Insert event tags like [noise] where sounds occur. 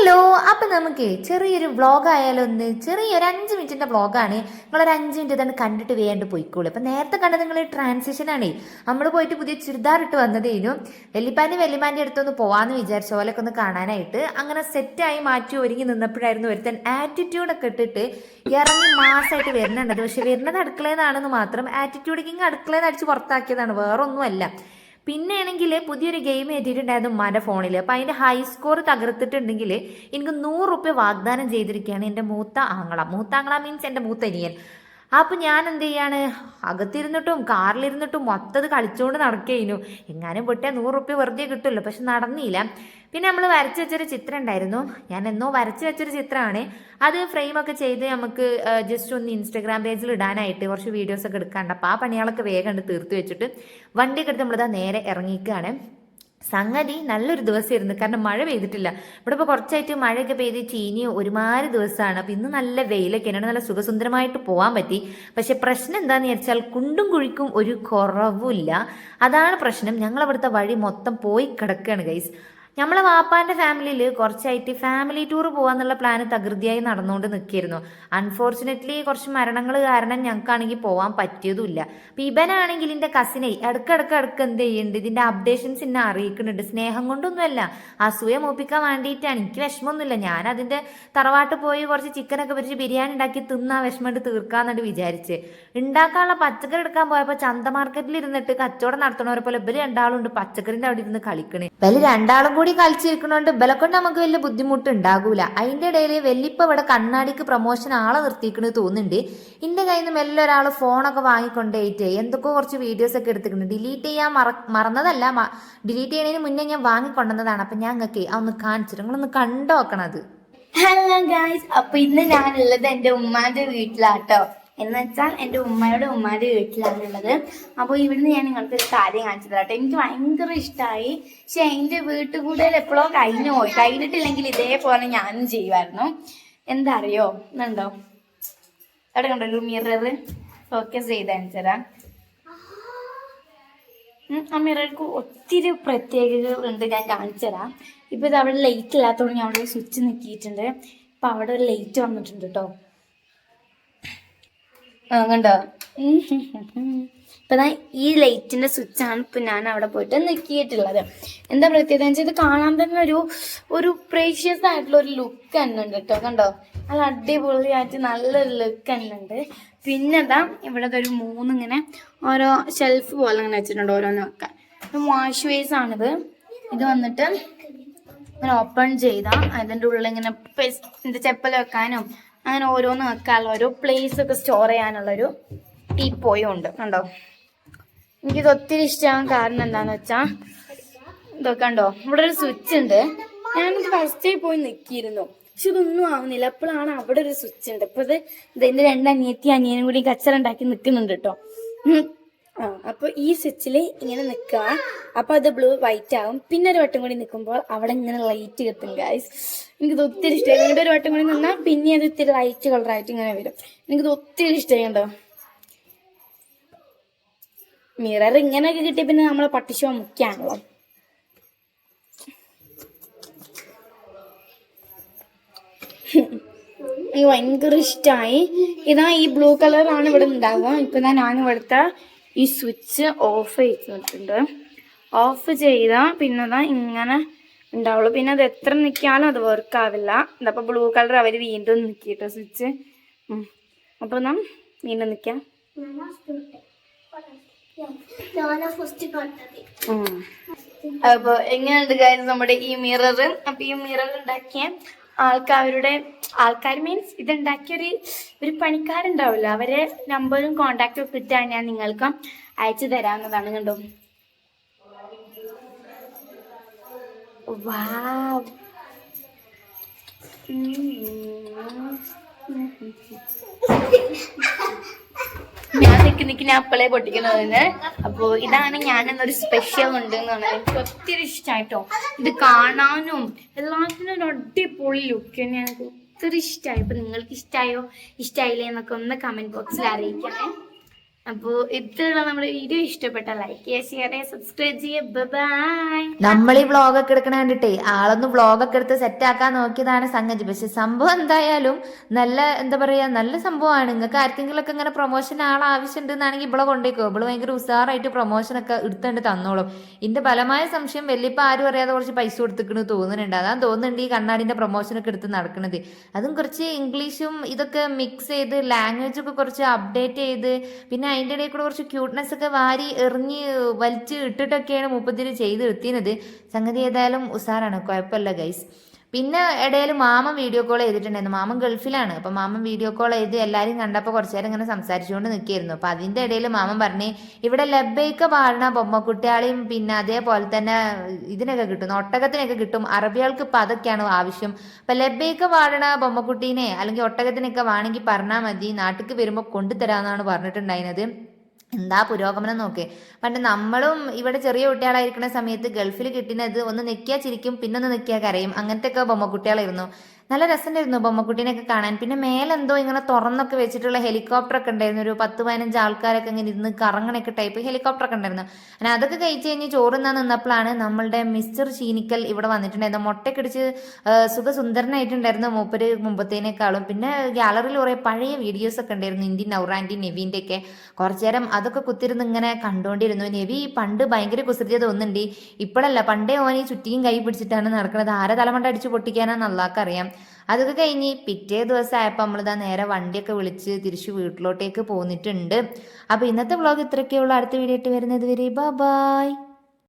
Hello അപ്പൊ നമുക്ക് ചെറിയൊരു വ്ളോഗ് ആയാലും ഒന്ന് ചെറിയൊരു അഞ്ച് മിനിറ്റിന്റെ വ്ളോഗാണ് നിങ്ങളൊരു അഞ്ച് മിനിറ്റ് തന്നെ കണ്ടിട്ട് വേണ്ട പോയിക്കോളൂ. അപ്പൊ നേരത്തെ കണ്ട നിങ്ങൾ ട്രാൻസിഷൻ ആണ്. നമ്മൾ പോയിട്ട് പുതിയ ചുരിദാർ ഇട്ട് വന്നതേനും. വെല്ലിപ്പാന്റെ വെല്ലിമാന്റെ അടുത്തൊന്ന് പോവാന്ന് വിചാരിച്ച. പോലൊക്കെ ഒന്ന് കാണാനായിട്ട്. അങ്ങനെ സെറ്റായി മാറ്റി ഒരുങ്ങി നിന്നപ്പോഴായിരുന്നു ഒരുത്തൻ ആറ്റിറ്റ്യൂഡ് ഒക്കെ ഇട്ടിട്ട് ഇറങ്ങി മാസമായിട്ട് വരുന്നുണ്ടത്. പക്ഷെ വരുന്നത് അടുക്കളയെന്നാണെന്ന് മാത്രം ആറ്റിറ്റ്യൂഡ് ഇങ്ങനെ അടുക്കളയെന്ന് അടിച്ച് പുറത്താക്കിയതാണ്. വേറൊന്നുമല്ല. പിന്നെ ആണെങ്കിൽ പുതിയൊരു ഗെയിം എഴുതിയിട്ടുണ്ടായിരുന്നു ഉമ്മാന്റെ ഫോണിൽ അപ്പോൾ അതിന്റെ ഹൈ സ്കോർ തകർത്തിട്ടുണ്ടെങ്കിൽ എനിക്ക് നൂറ് റുപ്യ വാഗ്ദാനം ചെയ്തിരിക്കുകയാണ് എന്റെ മൂത്ത ആങ്ങള. മൂത്ത ആങ്ങള മീൻസ് എന്റെ മൂത്തനിയൻ അപ്പോൾ ഞാൻ എന്ത് ചെയ്യാണ്? അകത്തിരുന്നിട്ടും കാറിലിരുന്നിട്ടും മൊത്തത് കളിച്ചുകൊണ്ട് നടക്കുകയായിരുന്നു എങ്ങാനും പൊട്ടിയാൽ നൂറ് റുപ്യ വെറുതെ കിട്ടുമല്ലോ പക്ഷെ നടന്നില്ല പിന്നെ നമ്മൾ വരച്ച് വെച്ചൊരു ചിത്രം ഉണ്ടായിരുന്നു. ഞാൻ എന്നോ വരച്ച് വെച്ചൊരു ചിത്രമാണ്. അത് ഫ്രെയിമൊക്കെ ചെയ്ത് നമുക്ക് ജസ്റ്റ് ഒന്ന് ഇൻസ്റ്റാഗ്രാം പേജിൽ ഇടാനായിട്ട് കുറച്ച് വീഡിയോസ് ഒക്കെ എടുക്കാണ്ട്. അപ്പോൾ ആ പണികളൊക്കെ വേഗം തീർത്തു തീർത്ത് വെച്ചിട്ട് വണ്ടിയൊക്കെ എടുത്ത് നമ്മളിതാ നേരെ ഇറങ്ങിക്കുകയാണ് സംഗതി നല്ലൊരു ദിവസമായിരുന്നു. കാരണം മഴ പെയ്തിട്ടില്ല. ഇവിടെ ഇപ്പോൾ കുറച്ചായിട്ട് മഴയൊക്കെ പെയ്ത് ചീനി ഒരുമാതിരി ദിവസമാണ്. അപ്പം ഇന്ന് നല്ല വെയിലൊക്കെ ആണ് നല്ല സുഖസുന്ദരമായിട്ട് പോകാൻ പറ്റി. പക്ഷെ പ്രശ്നം എന്താന്ന് വെച്ചാൽ കുണ്ടും കുഴിക്കും ഒരു കുറവുമില്ല. അതാണ് പ്രശ്നം. ഞങ്ങളവിടുത്തെ വഴി മൊത്തം പോയി കിടക്കുകയാണ് ഗൈസ് നമ്മളെ വാപ്പാന്റെ ഫാമിലിയിൽ കുറച്ചായിട്ട് ഫാമിലി ടൂർ പോകാന്നുള്ള പ്ലാൻ തകൃതിയായി നടന്നുകൊണ്ട് നിൽക്കിയിരുന്നു. അൺഫോർച്ചുനേറ്റ്ലി കുറച്ച് മരണങ്ങൾ കാരണം ഞങ്ങൾക്കാണെങ്കിൽ പോകാൻ പറ്റിയതുമില്ല. അപ്പം ഇവനാണെങ്കിൽ എന്റെ കസിനെ ഇടക്കിടക്ക് ഇടയ്ക്ക് എന്ത് ചെയ്യുന്നുണ്ട് ഇതിന്റെ അപ്ഡേഷൻസ് എന്നെ അറിയിക്കുന്നുണ്ട്. സ്നേഹം കൊണ്ടൊന്നുമല്ല. അസൂയ മൂപ്പിക്കാൻ വേണ്ടിയിട്ടാണ്. എനിക്ക് വിഷമമൊന്നുമില്ല. ഞാൻ അതിന്റെ തറവാട്ട് പോയി കുറച്ച് ചിക്കനൊക്കെ പൊരിച്ച് ബിരിയാണി ഉണ്ടാക്കി തിന്നാ വിഷമം തീർക്കാന്നുണ്ട് വിചാരിച്ച്. ഉണ്ടാക്കാനുള്ള പച്ചക്കറി എടുക്കാൻ പോയപ്പോൾ ചന്ത മാർക്കറ്റിൽ ഇരുന്നിട്ട് കച്ചവടം നടത്തണവരെ പോലെ ഇവർ രണ്ടാളുണ്ട് പച്ചക്കറിന്റെ അവിടെ ഇരുന്ന് കളിക്കണേ. ഇവർ രണ്ടാളും കൂടി കളിച്ചിരിക്കണോണ്ട് ഇവലെ കൊണ്ട് നമുക്ക് വലിയ ബുദ്ധിമുട്ട് ഉണ്ടാകൂല അതിന്റെ ഇടയിൽ വെല്ലിപ്പ ഇവിടെ കണ്ണാടിക്ക് പ്രൊമോഷൻ ആളെ നിർത്തിക്കണെന്ന് തോന്നുന്നുണ്ട്. ഇന്റെ കയ്യിൽ നിന്ന് മെല്ലെ ഒരാൾ ഫോണൊക്കെ വാങ്ങിക്കൊണ്ടേയിട്ട് എന്തൊക്കെ കുറച്ച് വീഡിയോസ് ഒക്കെ എടുത്തിട്ടുണ്ട്. ഡിലീറ്റ് ചെയ്യാൻ മറ മറന്നതല്ല ഡിലീറ്റ് ചെയ്യണതിന് മുന്നേ ഞാൻ വാങ്ങിക്കൊണ്ടുവന്നതാണ്. അപ്പൊ ഞാൻ നിങ്ങൾക്ക് അതൊന്ന് കാണിച്ചിട്ട് നിങ്ങളൊന്ന് കണ്ടു നോക്കണത് ഹലോ ഗായ്സ് അപ്പൊ ഇന്ന് ഞാനുള്ളത് എന്റെ ഉമ്മാന്റെ വീട്ടിലാട്ടോ. എന്ന് വെച്ചാൽ എന്റെ ഉമ്മയുടെ ഉമ്മാന്റെ വീട്ടിലാണുള്ളത്. അപ്പോൾ ഇവിടുന്ന് ഞാൻ നിങ്ങൾക്ക് ഒരു കാര്യം കാണിച്ചു തരാട്ടെ എനിക്ക് ഭയങ്കര ഇഷ്ടമായി. പക്ഷെ എന്റെ വീട്ടുകൂടെ എപ്പോഴോ കഴിഞ്ഞു പോയി. കഴിഞ്ഞിട്ടില്ലെങ്കിൽ ഇതേപോലെ ഞാനും ചെയ്യുമായിരുന്നു. എന്താ അറിയോ എന്നുണ്ടോ അവിടെ കണ്ടോ ഒരു മിറർ ഫോക്കസ് ചെയ്ത് കാണിച്ചുതരാം ഉം, ആ മിറർക്ക് ഒത്തിരി പ്രത്യേകതകളുണ്ട് ഞാൻ കാണിച്ചു തരാം. ഇപ്പൊ ഇത് അവിടെ ലൈറ്റ് ഇല്ലാത്തതുകൊണ്ട് ഞാൻ അവിടെ സ്വിച്ച് നിൽക്കിയിട്ടുണ്ട്. ഇപ്പൊ അവിടെ ഒരു ലൈറ്റ് വന്നിട്ടുണ്ട് കേട്ടോ. കണ്ടോ? ഞാൻ ഈ ലൈറ്റിന്റെ സ്വിച്ച് ആണ് ഇപ്പൊ ഞാൻ അവിടെ പോയിട്ട് നിൽക്കിയിട്ടുള്ളത് എന്താ പ്രത്യേകത വെച്ചാൽ ഇത് കാണാൻ തന്നെ ഒരു ഒരു പ്രേഷ്യസ് ആയിട്ടുള്ള ഒരു ലുക്ക് തന്നെ ഉണ്ട് കേട്ടോ കണ്ടോ? നല്ല അടിപൊളിയായിട്ട് നല്ലൊരു ലുക്ക് തന്നെ ഉണ്ട്. പിന്നെ ദാ ഇവിടെ ഒരു മൂന്ന് ഇങ്ങനെ ഓരോ ഷെൽഫ് പോലെ ഇങ്ങനെ വെച്ചിട്ടുണ്ട് ഓരോന്ന് വെക്കാൻ. വാഷ് വേസ് ആണിത്. ഇത് വന്നിട്ട് ഇങ്ങനെ ഓപ്പൺ ചെയ്താൽ അതിന്റെ ഉള്ളിൽ ഇങ്ങനെ ചെപ്പൽ വെക്കാനും അങ്ങനെ ഓരോന്ന് വെക്കാനുള്ള ഒരു പ്ലേസ് ഒക്കെ സ്റ്റോർ ചെയ്യാനുള്ളൊരു ടീപ്പോയും ഉണ്ട്. കണ്ടോ? എനിക്കിത് ഒത്തിരി ഇഷ്ടമാകാൻ കാരണം എന്താണെന്ന് വെച്ചാൽ ഇതൊക്കെ കണ്ടോ? ഇവിടെ ഒരു സ്വിച്ച് ഉണ്ട്. ഞാനിത് ഫസ്റ്റ് പോയി നിൽക്കിയിരുന്നു പക്ഷെ ഇതൊന്നും ആവുന്നില്ല. അപ്പോഴാണ് അവിടെ ഒരു സ്വിച്ച് ഉണ്ട്. ഇപ്പൊ ഇത് ഇതിന്റെ രണ്ട് അനിയത്തി അനിയനും കൂടി കച്ചറ ഉണ്ടാക്കി നിൽക്കുന്നുണ്ട് കേട്ടോ. ഉം. ആ അപ്പൊ ഈ സ്വിച്ചിൽ ഇങ്ങനെ നിൽക്കുക അപ്പൊ അത് ബ്ലൂ വൈറ്റ് ആവും. പിന്നെ ഒരു വട്ടം കൂടി നിൽക്കുമ്പോൾ അവിടെ ഇങ്ങനെ ലൈറ്റ് കിട്ടും ഗായ്സ് എനിക്ക് ഇത് ഒത്തിരി ഇഷ്ടമായി വീണ്ടും ഒരു വട്ടം കൂടി നിന്നാൽ പിന്നെ അത് ഇത്തിരി ലൈറ്റ് കളറായിട്ട് ഇങ്ങനെ വരും. എനിക്കിത് ഒത്തിരി ഇഷ്ടമായി കണ്ടോ? മിറർ ഇങ്ങനെയൊക്കെ കിട്ടിയ പിന്നെ നമ്മളെ പട്ടിശോ മുഖ്യാണല്ലോ എനിക്ക് ഭയങ്കര ഇഷ്ടമായി ഇതാ ഈ ബ്ലൂ കളറാണ് ഇവിടെ ഉണ്ടാവുക. ഇപ്പൊ ഞാൻ ഇവിടുത്തെ ഈ സ്വിച്ച് ഓഫ് ചെയ്തിട്ടുണ്ട്. ഓഫ് ചെയ്താൽ പിന്നെ അതാ ഇങ്ങനെ ഉണ്ടാവുള്ളൂ. പിന്നെ അത് എത്ര നിൽക്കാനും അത് വർക്ക് ആവില്ല. ഇതപ്പോൾ ബ്ലൂ കളർ അവർ വീണ്ടും നിൽക്കിട്ടോ സ്വിച്ച്. അപ്പോൾ നാം വീണ്ടും നിൽക്കാം അപ്പൊ എങ്ങനെയുണ്ട് കാര്യം നമ്മുടെ ഈ മിറർ അപ്പൊ ഈ മിറർ ഉണ്ടാക്കിയ ആൾക്കാരുടെ ആൾക്കാർ മീൻസ് ഇതുണ്ടാക്കിയ ഒരു പണിക്കാരുണ്ടാവുമല്ലോ അവരെ നമ്പറും കോണ്ടാക്റ്റും ഒക്കെ ഇട്ടാണ് ഞാൻ നിങ്ങൾക്ക് അയച്ചു തരാവുന്നതാണ് കണ്ടോ? [laughs] ഞാൻ നിക്ക് നിൽക്കി ഞാൻ അപ്പളെ പൊട്ടിക്കുന്നതിന്. അപ്പോ ഇതാണ് ഞാൻ എന്നൊരു സ്പെഷ്യൽ ഉണ്ട് എന്ന് പറഞ്ഞാൽ എനിക്ക് ഒത്തിരി ഇഷ്ടമായിട്ടോ ഇത് കാണാനും എല്ലാത്തിനും ഒരു അടിപൊളി ലുക്ക് തന്നെ ഒത്തിരി ഇഷ്ടമായി അപ്പൊ നിങ്ങൾക്ക് ഇഷ്ടമായോ ഇഷ്ടമായില്ലേ എന്നൊക്കെ ഒന്ന് കമന്റ് ബോക്സിൽ അറിയിക്കണേ. അപ്പോൾ ഇത്രയുള്ള നമ്മുടെ വീഡിയോ ഇഷ്ടപ്പെട്ട ലൈക്ക് ചെയ്യുക സബ്സ്ക്രൈബ് ചെയ്യുക ബൈ നമ്മൾ ഈ വ്ളോഗൊക്കെ എടുക്കണ കണ്ടിട്ടേ ആളൊന്ന് വ്ളോഗൊക്കെ എടുത്ത് സെറ്റ് ആക്കാൻ നോക്കിയതാണ് സംഗതി. പക്ഷെ സംഭവം എന്തായാലും നല്ല എന്താ പറയാ നല്ല സംഭവമാണ്. നിങ്ങൾക്ക് ആർക്കെങ്കിലും ഒക്കെ ഇങ്ങനെ പ്രൊമോഷൻ ആൾ ആവശ്യമുണ്ട് എന്നാണെങ്കിൽ ഇവിടെ കൊണ്ടേക്കോ. ഇവിടെ ഭയങ്കര ഉസാറായിട്ട് പ്രൊമോഷൻ ഒക്കെ എടുത്തുകൊണ്ട് തന്നോളും. ഇതിന്റെ ഫലമായ സംശയം വലിയപ്പോ ആരും അറിയാതെ കുറച്ച് പൈസ കൊടുത്തിക്കണ് തോന്നുന്നുണ്ട്. അതാ തോന്നുന്നുണ്ട് ഈ കണ്ണാടിന്റെ പ്രൊമോഷൻ ഒക്കെ എടുത്ത് നടക്കുന്നത് അതും കുറച്ച് ഇംഗ്ലീഷും ഇതൊക്കെ മിക്സ് ചെയ്ത് ലാംഗ്വേജ് ഒക്കെ കുറച്ച് അപ്ഡേറ്റ് ചെയ്ത് പിന്നെ അതിന്റെ ഇടയിൽ കൂടെ കുറച്ച് ക്യൂട്ട്നെസ് ഒക്കെ വാരി എറിഞ്ഞ് വലിച്ച് ഇട്ടിട്ടൊക്കെയാണ് മുപ്പത്തിന് ചെയ്ത് എത്തിയത്. സംഗതി ഏതായാലും ഉസാറാണ്. കുഴപ്പമില്ല ഗൈസ് പിന്നെ ഇടയിൽ മാമൻ വീഡിയോ കോൾ ചെയ്തിട്ടുണ്ടായിരുന്നു. മാമൻ ഗൾഫിലാണ്. അപ്പം മാമൻ വീഡിയോ കോൾ ചെയ്ത് എല്ലാരും കണ്ടപ്പോൾ കുറച്ചു നേരം ഇങ്ങനെ സംസാരിച്ചുകൊണ്ട് നിൽക്കുകയായിരുന്നു. അപ്പം അതിന്റെ ഇടയിൽ മാമൻ പറഞ്ഞ് ഇവിടെ ലബൈക്ക പാടുന്ന ബൊമ്മക്കുട്ടിയാളെയും പിന്നെ അതേപോലെ തന്നെ ഇതിനൊക്കെ കിട്ടും ഒട്ടകത്തിനൊക്കെ കിട്ടും. അറബികൾക്ക് ഇപ്പം അതൊക്കെയാണ് ആവശ്യം. അപ്പം ലബൈക്ക പാടണ ബൊമ്മക്കുട്ടീനെ അല്ലെങ്കിൽ ഒട്ടകത്തിനൊക്കെ വേണമെങ്കിൽ പറഞ്ഞാൽ മതി. നാട്ടിൽ വരുമ്പോൾ കൊണ്ടുതരാമെന്നാണ് പറഞ്ഞിട്ടുണ്ടായിരുന്നത്. എന്താ പുരോഗമനം നോക്കേ. പണ്ട് നമ്മളും ഇവിടെ ചെറിയ കുട്ടികളായിരിക്കുന്ന സമയത്ത് ഗൾഫിൽ കിട്ടുന്നത് ഒന്ന് നിൽക്കിയാ ചിരിക്കും പിന്നെ ഒന്ന് നിൽക്കിയാ കരയും. അങ്ങനത്തെ ഒക്കെ ബൊമ്മക്കുട്ടികളായിരുന്നു. നല്ല രസമുണ്ടായിരുന്നു ബൊമ്മക്കുട്ടീനെയൊക്കെ കാണാൻ. പിന്നെ മേലെന്തോ ഇങ്ങനെ തുറന്നൊക്കെ വെച്ചിട്ടുള്ള ഹെലികോപ്റ്റർ ഒക്കെ ഉണ്ടായിരുന്നു. ഒരു പത്ത് പതിനഞ്ച് ആൾക്കാരൊക്കെ ഇങ്ങനെ ഇരുന്ന് കറങ്ങണൊക്കെ ടൈപ്പ് ഹെലികോപ്റ്റർ ഒക്കെ ഉണ്ടായിരുന്നു. അങ്ങനെ അതൊക്കെ കഴിച്ച് കഴിഞ്ഞ് ചോറുന്നാൻ നിന്നപ്പോഴാണ് നമ്മളുടെ മിസ്റ്റർ ചീനിക്കൽ ഇവിടെ വന്നിട്ടുണ്ടായിരുന്നു മുട്ടക്കടിച്ച് സുഖസുന്ദരനായിട്ടുണ്ടായിരുന്നു മൂപ്പര് മുമ്പത്തേനേക്കാളും. പിന്നെ ഗാലറിയിൽ കുറേ പഴയ വീഡിയോസ് ഒക്കെ ഉണ്ടായിരുന്നു. ഇന്ത്യൻ നൗറാന്റി നെവിന്റെ ഒക്കെ. കുറച്ചു നേരം അതൊക്കെ കുത്തിരുന്ന് ഇങ്ങനെ കണ്ടുകൊണ്ടിരുന്നു നെവി പണ്ട് ഭയങ്കര കുസൃതിയത് തോന്നുന്നുണ്ട്. ഇപ്പോഴല്ല പണ്ടേ ഈ ചുറ്റിയും കൈ പിടിച്ചിട്ടാണ് നടക്കുന്നത് ആരെ തലമണ്ട അടിച്ച് പൊട്ടിക്കാനാന്ന് അള്ളാഹ്ക്കറിയാം അതൊക്കെ കഴിഞ്ഞ് പിറ്റേ ദിവസം ആയപ്പോൾ നമ്മളിതാ നേരെ വണ്ടിയൊക്കെ വിളിച്ച് തിരിച്ച് വീട്ടിലോട്ടേക്ക് പോന്നിട്ടുണ്ട്. അപ്പോൾ ഇന്നത്തെ വ്ളോഗ് ഇത്രയൊക്കെയുള്ള അടുത്ത വീഡിയോ ആയിട്ട് വരുന്നത് വരെ ബൈ